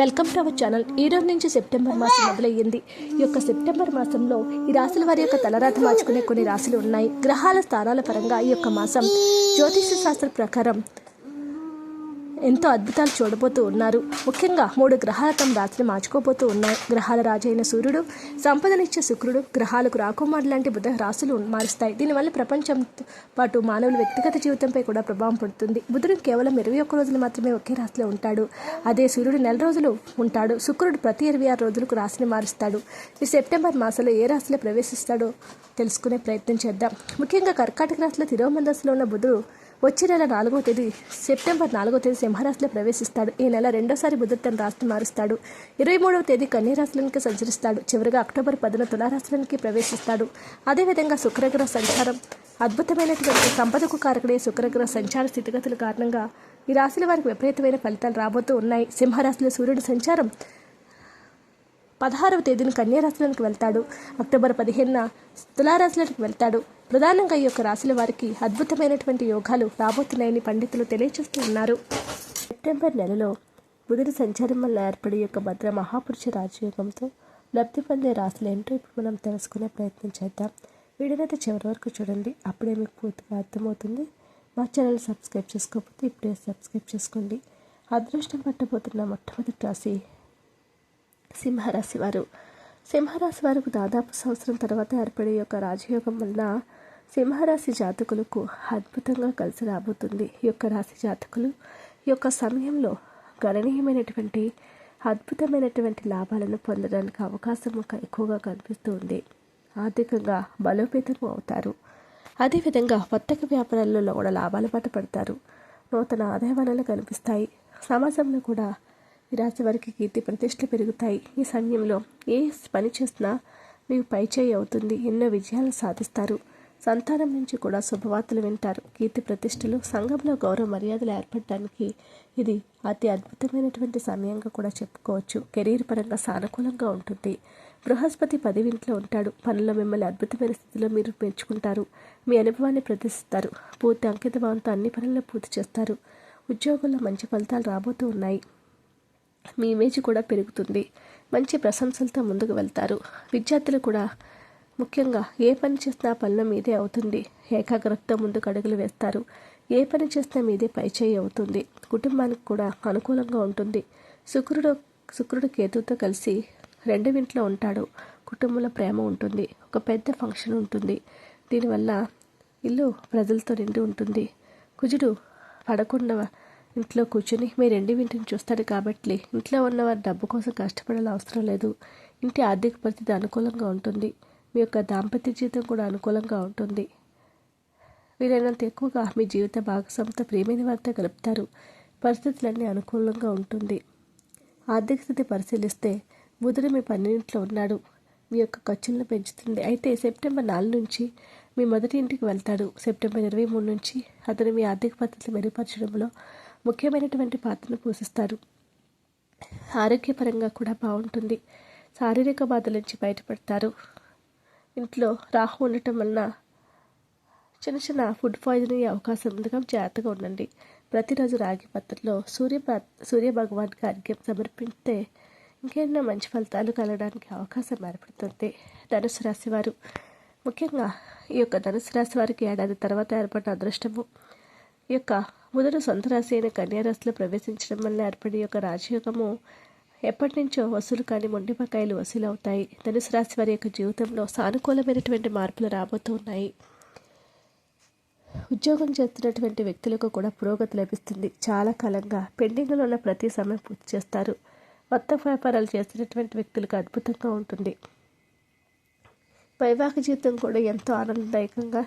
Welcome to our channel. ఈ రోజు నుంచి సెప్టెంబర్ మాసం మొదలయ్యింది. ఈ యొక్క సెప్టెంబర్ మాసంలో ఈ రాశుల వారి యొక్క తలరాత మార్చుకునే కొన్ని రాశులు ఉన్నాయి. గ్రహాల స్థానాల పరంగా ఈ యొక్క మాసం జ్యోతిష శాస్త్ర ప్రకారం ఎంతో అద్భుతాలు చూడబోతూ ఉన్నారు. ముఖ్యంగా మూడు గ్రహాల తమ రాత్రి మార్చుకోబోతూ ఉన్నాయి. గ్రహాల రాజైన సూర్యుడు సంపదనిచ్చే శుక్రుడు గ్రహాలకు రాకుమార్ లాంటి బుధ రాశులు మారుస్తాయి. దీనివల్ల ప్రపంచం పాటు మానవుల వ్యక్తిగత జీవితంపై కూడా ప్రభావం పడుతుంది. బుధుడు కేవలం ఇరవై ఒక్క రోజులు మాత్రమే ఒకే రాశిలో ఉంటాడు. అదే సూర్యుడు నెల రోజులు ఉంటాడు. శుక్రుడు ప్రతి ఇరవై ఆరు రోజులకు రాశిని మారుస్తాడు. ఈ సెప్టెంబర్ మాసంలో ఏ రాశిలో ప్రవేశిస్తాడో తెలుసుకునే ప్రయత్నం చేద్దాం. ముఖ్యంగా కర్కాటక రాశిలో తిరువమందస్సులో ఉన్న బుధుడు వచ్చే నెల నాలుగో తేదీ సెప్టెంబర్ నాలుగో తేదీ సింహరాశిలో ప్రవేశిస్తాడు. ఈ నెల రెండోసారి బుధుడు తన రాశిని మారుస్తాడు. ఇరవై మూడవ తేదీ కన్యరాశులకి సంచరిస్తాడు. చివరిగా అక్టోబర్ పదిన తులారాశులకి ప్రవేశిస్తాడు. అదేవిధంగా శుక్రగ్రహ సంచారం. అద్భుతమైనటువంటి సంపదకు కారకుడే శుక్రగ్రహ సంచార స్థితిగతుల కారణంగా ఈ రాశుల వారికి విపరీతమైన ఫలితాలు రాబోతూ ఉన్నాయి. సింహరాశిలో సూర్యుడి సంచారం పదహారవ తేదీన కన్యారాశులకు వెళ్తాడు. అక్టోబర్ పదిహేనున తులారాశులకు వెళ్తాడు. ప్రధానంగా ఈ యొక్క రాశుల వారికి అద్భుతమైనటువంటి యోగాలు రాబోతున్నాయని పండితులు తెలియచేస్తూ ఉన్నారు. సెప్టెంబర్ నెలలో బుధుడి సంచారం వల్ల ఏర్పడే యొక్క భద్ర మహాపురుష రాజయోగంతో లబ్ధి పొందే రాశులు ఏంటో ఇప్పుడు మనం తెలుసుకునే ప్రయత్నం చేద్దాం. వీడియోనైతే చివరి వరకు చూడండి. అప్పుడే మీకు పూర్తిగా అర్థమవుతుంది. మా ఛానల్ సబ్స్క్రైబ్ చేసుకోకపోతే ఇప్పుడే సబ్స్క్రైబ్ చేసుకోండి. అదృష్టం పట్టబోతున్న మొట్టమొదటి రాశి సింహరాశి వారు. సింహరాశి వారికి దాదాపు సంవత్సరం తర్వాత ఏర్పడే యొక్క రాజయోగం వలన సింహరాశి జాతకులకు అద్భుతంగా కలిసి రాబోతుంది. ఈ యొక్క రాశి జాతకులు ఈ యొక్క సమయంలో గణనీయమైనటువంటి అద్భుతమైనటువంటి లాభాలను పొందడానికి అవకాశం ఒక ఎక్కువగా కనిపిస్తూ ఉంది. ఆర్థికంగా బలోపేతం అవుతారు. అదేవిధంగా వర్తక వ్యాపారాలలో కూడా లాభాల పాట పడతారు. నూతన ఆదాయ వనరులు కనిపిస్తాయి. సమాజంలో కూడా ఈ రాశి వారికి కీర్తి ప్రతిష్టలు పెరుగుతాయి. ఈ సమయంలో ఏ పని చేసినా మీకు పైచేయి అవుతుంది. ఎన్నో విజయాలు సాధిస్తారు. సంతానం నుంచి కూడా శుభవార్తలు వింటారు. కీర్తి ప్రతిష్టలు సంఘంలో గౌరవ మర్యాదలు ఏర్పడటానికి ఇది అతి అద్భుతమైనటువంటి సమయంగా కూడా చెప్పుకోవచ్చు. కెరీర్ పరంగా సానుకూలంగా ఉంటుంది. బృహస్పతి పదివింట్లో ఉంటాడు. పనుల్లో మిమ్మల్ని అద్భుతమైన స్థితిలో మీరు పెంచుకుంటారు. మీ అనుభవాన్ని ప్రదర్శిస్తారు. పూర్తి అంకితభావంతో అన్ని పనుల్లో పూర్తి చేస్తారు. ఉద్యోగుల్లో మంచి ఫలితాలు రాబోతూ ఉన్నాయి. మీ ఇమేజ్ కూడా పెరుగుతుంది. మంచి ప్రశంసలతో ముందుకు వెళ్తారు. విద్యార్థులు కూడా ముఖ్యంగా ఏ పని చేసినా పనుల మీదే అవుతుంది. ఏకాగ్రతతో ముందుకు అడుగులు వేస్తారు. ఏ పని చేసినా మీదే పైచేయి అవుతుంది. కుటుంబానికి కూడా అనుకూలంగా ఉంటుంది. శుక్రుడు శుక్రుడు కేతుతో కలిసి రెండు ఇంట్లో ఉంటాడు. కుటుంబంలో ప్రేమ ఉంటుంది. ఒక పెద్ద ఫంక్షన్ ఉంటుంది. దీనివల్ల ఇల్లు ప్రజలతో నిండి ఉంటుంది. కుజుడు పడకుండా ఇంట్లో కూర్చుని మీ ఎండి వింటిని చూస్తాడు కాబట్టి ఇంట్లో ఉన్నవారు డబ్బు కోసం కష్టపడాల అవసరం లేదు. ఇంటి ఆర్థిక పరిస్థితి అనుకూలంగా ఉంటుంది. మీ యొక్క దాంపత్య జీవితం కూడా అనుకూలంగా ఉంటుంది. వీలైనంత ఎక్కువగా మీ జీవిత భాగస్వామితో ప్రేమైన వారితో గలుపుతారు పరిస్థితులన్నీ అనుకూలంగా ఉంటుంది. ఆర్థిక స్థితి పరిశీలిస్తే బుధుడు మీ పన్నెండింట్లో ఉన్నాడు. మీ యొక్క ఖర్చులను పెంచుతుంది. అయితే సెప్టెంబర్ నాలుగు నుంచి మీ మొదటి ఇంటికి వెళ్తాడు. సెప్టెంబర్ ఇరవై మూడు నుంచి అతను మీ ఆర్థిక పద్ధతులు మెరుగుపరచడంలో ముఖ్యమైనటువంటి పాత్రను పోషిస్తారు. ఆరోగ్యపరంగా కూడా బాగుంటుంది. శారీరక బాధల నుంచి బయటపడతారు. ఇంట్లో రాహు ఉండటం వలన చిన్న చిన్న ఫుడ్ పాయిజన్ అయ్యే అవకాశం ఉందిగా జాగ్రత్తగా ఉండండి. ప్రతిరోజు రాగి పత్రలో సూర్య సూర్య భగవాన్కి అర్ఘ్యం సమర్పిస్తే ఇంకేమైనా మంచి ఫలితాలు కలగడానికి అవకాశం ఏర్పడుతుంది. ధనుసు రాశి వారు. ముఖ్యంగా ఈ యొక్క ధనుసు రాశి వారికి ఏడాది తర్వాత ఏర్పడిన అదృష్టము. యొక్క బుధుడు సొంత రాశి అయిన కన్యారాశిలో ప్రవేశించడం వల్ల ఏర్పడే యొక్క రాజయోగము ఎప్పటి నుంచో వసూలు కాని మొండిపకాయలు వసూలు అవుతాయి. ధనుసు రాశి వారి యొక్క జీవితంలో సానుకూలమైనటువంటి మార్పులు రాబోతూ ఉన్నాయి. ఉద్యోగం చేస్తున్నటువంటి వ్యక్తులకు కూడా పురోగతి లభిస్తుంది. చాలా కాలంగా పెండింగ్లో ఉన్న ప్రతి సమయం పూర్తి చేస్తారు. కొత్త వ్యాపారాలు చేస్తున్నటువంటి వ్యక్తులకు అద్భుతంగా ఉంటుంది. వైవాహిక జీవితం కూడా ఎంతో ఆనందదాయకంగా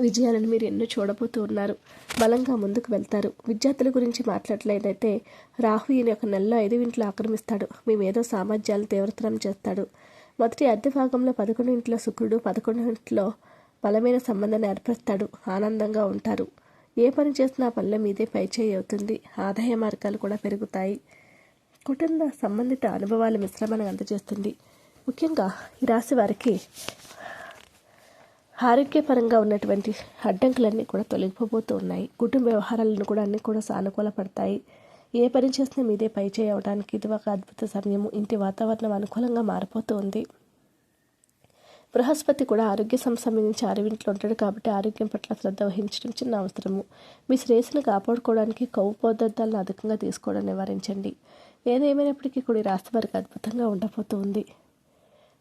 విజయాలను మీరు ఎన్నో చూడబోతూ ఉన్నారు. బలంగా ముందుకు వెళ్తారు. విద్యార్థుల గురించి మాట్లాడలేదైతే రాహు ఈయన ఒక నెలలో ఐదు ఇంట్లో ఆక్రమిస్తాడు. మీ మేధో సామర్థ్యాలు తీవ్రతరం చేస్తాడు. మొదటి అద్దె భాగంలో పదకొండు ఇంట్లో శుక్రుడు పదకొండు ఇంట్లో బలమైన సంబంధాన్ని ఏర్పరుస్తాడు. ఆనందంగా ఉంటారు. ఏ పని చేసినా పనుల మీదే పైచేయి అవుతుంది. ఆదాయ మార్గాలు కూడా పెరుగుతాయి. కుటుంబ సంబంధిత అనుభవాల మిశ్రమాన్ని అందజేస్తుంది. ముఖ్యంగా ఈ రాశి వారికి ఆరోగ్యపరంగా ఉన్నటువంటి అడ్డంకులన్నీ కూడా తొలగిపోబోతూ ఉన్నాయి. కుటుంబ వ్యవహారాలను కూడా అన్నీ కూడా సానుకూల పడతాయి. ఏ పని చేసినా మీదే పై చేయవడానికి ఇది ఒక అద్భుత సమయము. ఇంటి వాతావరణం అనుకూలంగా మారిపోతూ ఉంది. బృహస్పతి కూడా ఆరోగ్య సంబంధించి అరవింట్లో ఉంటాడు కాబట్టి ఆరోగ్యం పట్ల శ్రద్ధ వహించడం చిన్న అవసరము. మీ శ్రేయస్సును కాపాడుకోవడానికి కొవ్వు పదార్థాలను అధికంగా తీసుకోవడం నివారించండి. ఏదేమైనప్పటికీ కూడా రాష్ట్ర వారికి అద్భుతంగా ఉండబోతూ ఉంది.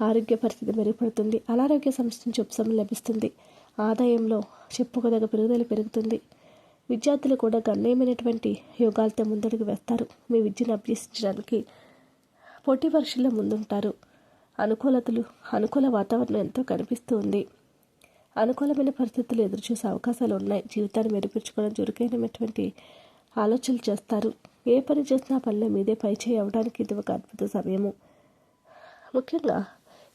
ఆరోగ్య పరిస్థితి మెరుగుపడుతుంది. అనారోగ్య సమస్య నుంచి ఉపశమనం లభిస్తుంది. ఆదాయంలో చెప్పుకోదగ్గ పెరుగుదల పెరుగుతుంది. విద్యార్థులు కూడా గణనీయమైనటువంటి యోగాలతో ముందడుగు వేస్తారు. మీ విద్యను అభ్యసించడానికి పోటీ పరీక్షల్లో ముందుంటారు. అనుకూలతలు అనుకూల వాతావరణం ఎంతో కనిపిస్తూ ఉంది. అనుకూలమైన పరిస్థితులు ఎదురుచూసే అవకాశాలు ఉన్నాయి. జీవితాన్ని మెరుగుపరుచుకోవడం చురుకైనటువంటి ఆలోచనలు చేస్తారు. ఏ పని చేసినా పనిలో మీదే పైచేయి అవ్వడానికి ఇది ఒక అద్భుత సమయము. ముఖ్యంగా